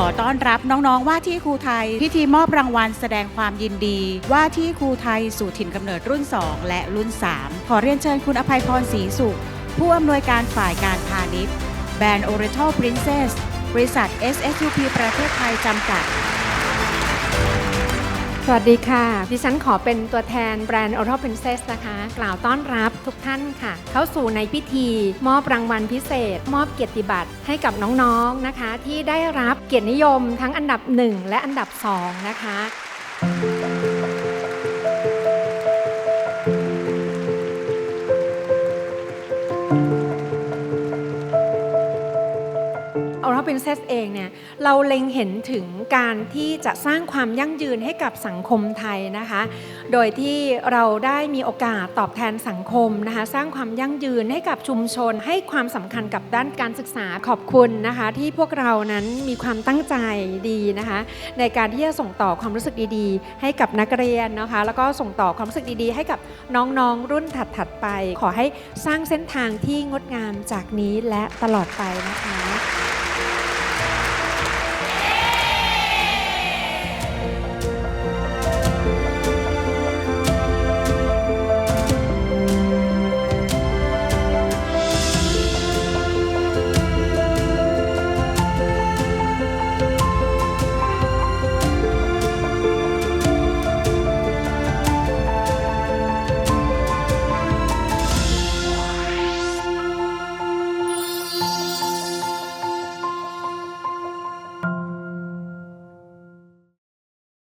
ขอต้อนรับน้องๆ ว่าที่ครูไทย พิธีมอบรางวัลแสดงความยินดี ว่าที่ครูไทยสู่ถิ่นกำเนิดรุ่น 2 และรุ่น 3 ขอเรียนเชิญคุณอภัยพรศรีสุข ผู้อำนวยการฝ่ายการพาณิชย์ แบรนด์ Oriental Princess บริษัท SSUP ประเทศไทยจำกัด สวัสดีค่ะ ดิฉันขอเป็นตัวแทนแบรนด์ Oral Princess นะคะ กล่าวต้อนรับทุกท่านค่ะ เข้าสู่ในพิธี มอบรางวัลพิเศษ มอบเกียรติบัตรให้กับน้องๆนะคะ ที่ได้รับเกียรตินิยมทั้งอันดับ 1 และอันดับ 2 นะคะ Oral Princess เองเนี่ยเราเล็งเห็นถึงการที่จะสร้างความยั่งยืนให้กับสังคมไทยนะคะ โดยที่เราได้มีโอกาสตอบแทนสังคมนะคะ สร้างความยั่งยืนให้กับชุมชน ให้ความสำคัญกับด้านการศึกษาขอบคุณนะคะ ที่พวกเรานั้นมีความตั้งใจดีนะคะ ในการที่จะส่งต่อความรู้สึกดีๆ ให้กับนักเรียนนะคะ แล้วก็ส่งต่อความรู้สึกดีๆ ให้กับน้องๆรุ่นถัดๆไป ขอให้สร้างเส้นทางที่งดงามจากนี้และตลอดไปนะคะ